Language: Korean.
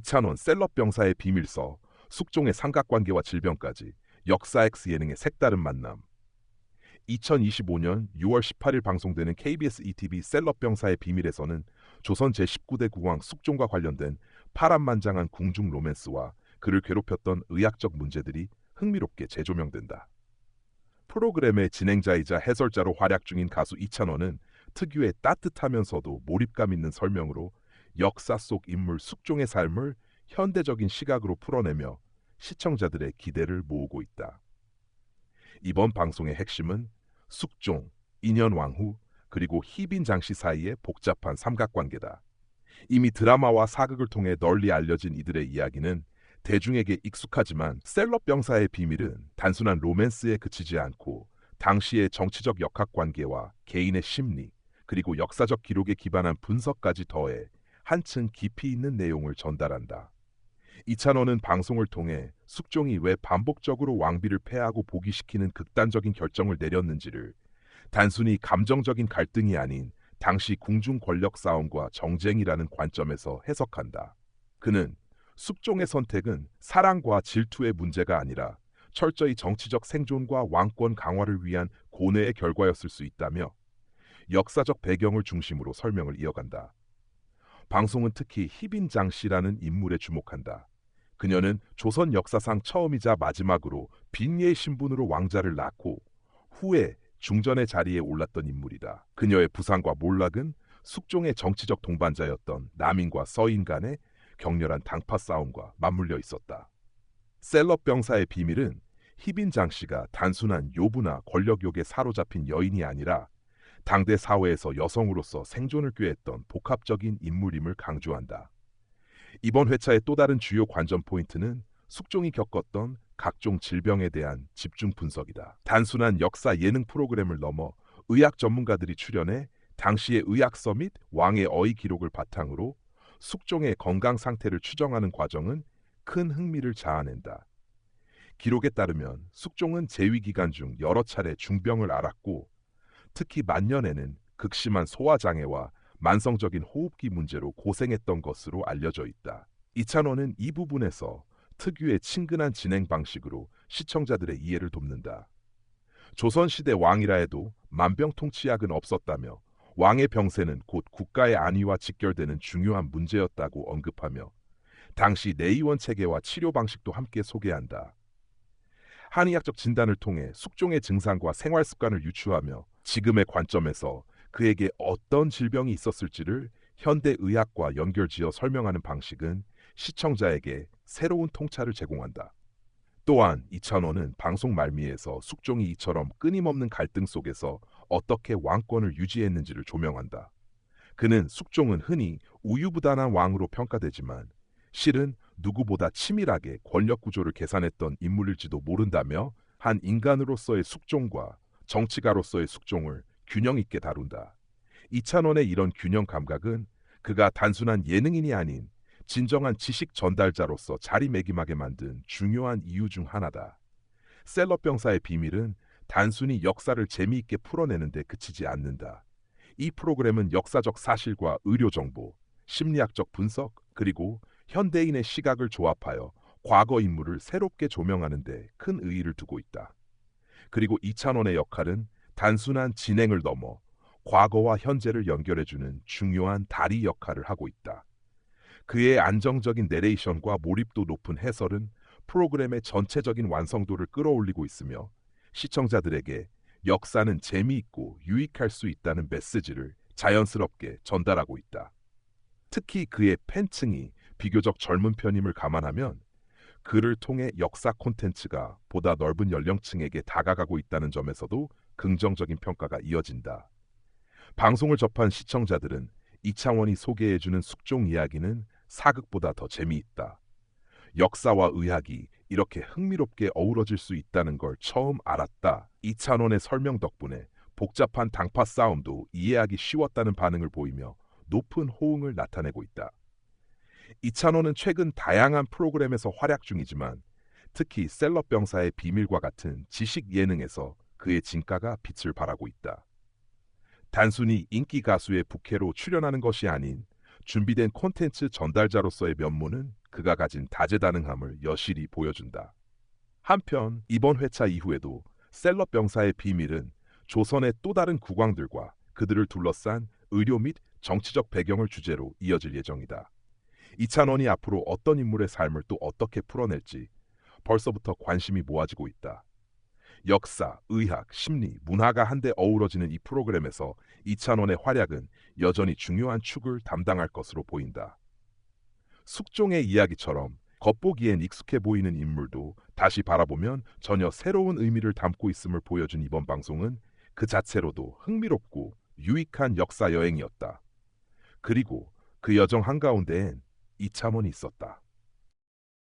이찬원 셀럽 병사의 비밀서, 숙종의 삼각관계와 질병까지 역사 X 예능의 색다른 만남. 2025년 6월 18일 방송되는 KBS ETV 셀럽 병사의 비밀에서는 조선 제19대 국왕 숙종과 관련된 파란만장한 궁중 로맨스와 그를 괴롭혔던 의학적 문제들이 흥미롭게 재조명된다. 프로그램의 진행자이자 해설자로 활약 중인 가수 이찬원은 특유의 따뜻하면서도 몰입감 있는 설명으로 역사 속 인물 숙종의 삶을 현대적인 시각으로 풀어내며 시청자들의 기대를 모으고 있다. 이번 방송의 핵심은 숙종, 인현왕후, 그리고 희빈 장씨 사이의 복잡한 삼각관계다. 이미 드라마와 사극을 통해 널리 알려진 이들의 이야기는 대중에게 익숙하지만 셀럽 병사의 비밀은 단순한 로맨스에 그치지 않고 당시의 정치적 역학관계와 개인의 심리, 그리고 역사적 기록에 기반한 분석까지 더해 한층 깊이 있는 내용을 전달한다. 이찬원은 방송을 통해 숙종이 왜 반복적으로 왕비를 패하고 복위시키는 극단적인 결정을 내렸는지를 단순히 감정적인 갈등이 아닌 당시 궁중 권력 싸움과 정쟁이라는 관점에서 해석한다. 그는 숙종의 선택은 사랑과 질투의 문제가 아니라 철저히 정치적 생존과 왕권 강화를 위한 고뇌의 결과였을 수 있다며 역사적 배경을 중심으로 설명을 이어간다. 방송은 특히 희빈장 씨라는 인물에 주목한다. 그녀는 조선 역사상 처음이자 마지막으로 빈예의 신분으로 왕자를 낳고 후에 중전의 자리에 올랐던 인물이다. 그녀의 부상과 몰락은 숙종의 정치적 동반자였던 남인과 서인 간의 격렬한 당파 싸움과 맞물려 있었다. 셀럽 병사의 비밀은 희빈 장 씨가 단순한 요부나 권력욕에 사로잡힌 여인이 아니라 당대 사회에서 여성으로서 생존을 꾀했던 복합적인 인물임을 강조한다. 이번 회차의 또 다른 주요 관전 포인트는 숙종이 겪었던 각종 질병에 대한 집중 분석이다. 단순한 역사 예능 프로그램을 넘어 의학 전문가들이 출연해 당시의 의학서 및 왕의 어휘 기록을 바탕으로 숙종의 건강 상태를 추정하는 과정은 큰 흥미를 자아낸다. 기록에 따르면 숙종은 재위 기간 중 여러 차례 중병을 앓았고 특히 만년에는 극심한 소화장애와 만성적인 호흡기 문제로 고생했던 것으로 알려져 있다. 이찬원은 이 부분에서 특유의 친근한 진행 방식으로 시청자들의 이해를 돕는다. 조선시대 왕이라 해도 만병통치약은 없었다며 왕의 병세는 곧 국가의 안위와 직결되는 중요한 문제였다고 언급하며 당시 내의원 체계와 치료 방식도 함께 소개한다. 한의학적 진단을 통해 숙종의 증상과 생활 습관을 유추하며 지금의 관점에서 그에게 어떤 질병이 있었을지를 현대 의학과 연결지어 설명하는 방식은 시청자에게 새로운 통찰을 제공한다. 또한 이찬원은 방송 말미에서 숙종이 이처럼 끊임없는 갈등 속에서 어떻게 왕권을 유지했는지를 조명한다. 그는 숙종은 흔히 우유부단한 왕으로 평가되지만 실은 누구보다 치밀하게 권력 구조를 계산했던 인물일지도 모른다며 한 인간으로서의 숙종과 정치가로서의 숙종을 균형 있게 다룬다. 이찬원의 이런 균형 감각은 그가 단순한 예능인이 아닌 진정한 지식 전달자로서 자리매김하게 만든 중요한 이유 중 하나다. 셀럽 병사의 비밀은 단순히 역사를 재미있게 풀어내는 데 그치지 않는다. 이 프로그램은 역사적 사실과 의료 정보, 심리학적 분석, 그리고 현대인의 시각을 조합하여 과거 인물을 새롭게 조명하는 데 큰 의의를 두고 있다. 그리고 이찬원의 역할은 단순한 진행을 넘어 과거와 현재를 연결해주는 중요한 다리 역할을 하고 있다. 그의 안정적인 내레이션과 몰입도 높은 해설은 프로그램의 전체적인 완성도를 끌어올리고 있으며 시청자들에게 역사는 재미있고 유익할 수 있다는 메시지를 자연스럽게 전달하고 있다. 특히 그의 팬층이 비교적 젊은 편임을 감안하면 그를 통해 역사 콘텐츠가 보다 넓은 연령층에게 다가가고 있다는 점에서도 긍정적인 평가가 이어진다. 방송을 접한 시청자들은 이창원이 소개해주는 숙종 이야기는 사극보다 더 재미있다. 역사와 의학이 이렇게 흥미롭게 어우러질 수 있다는 걸 처음 알았다. 이찬원의 설명 덕분에 복잡한 당파 싸움도 이해하기 쉬웠다는 반응을 보이며 높은 호응을 나타내고 있다. 이찬원은 최근 다양한 프로그램에서 활약 중이지만 특히 셀럽 병사의 비밀과 같은 지식 예능에서 그의 진가가 빛을 발하고 있다. 단순히 인기 가수의 부캐로 출연하는 것이 아닌 준비된 콘텐츠 전달자로서의 면모는 그가 가진 다재다능함을 여실히 보여준다. 한편 이번 회차 이후에도 셀럽 병사의 비밀은 조선의 또 다른 국왕들과 그들을 둘러싼 의료 및 정치적 배경을 주제로 이어질 예정이다. 이찬원이 앞으로 어떤 인물의 삶을 또 어떻게 풀어낼지 벌써부터 관심이 모아지고 있다. 역사, 의학, 심리, 문화가 한데 어우러지는 이 프로그램에서 이찬원의 활약은 여전히 중요한 축을 담당할 것으로 보인다. 숙종의 이야기처럼 겉보기엔 익숙해 보이는 인물도 다시 바라보면 전혀 새로운 의미를 담고 있음을 보여준 이번 방송은 그 자체로도 흥미롭고 유익한 역사 여행이었다. 그리고 그 여정 한가운데엔 이참원이 있었다.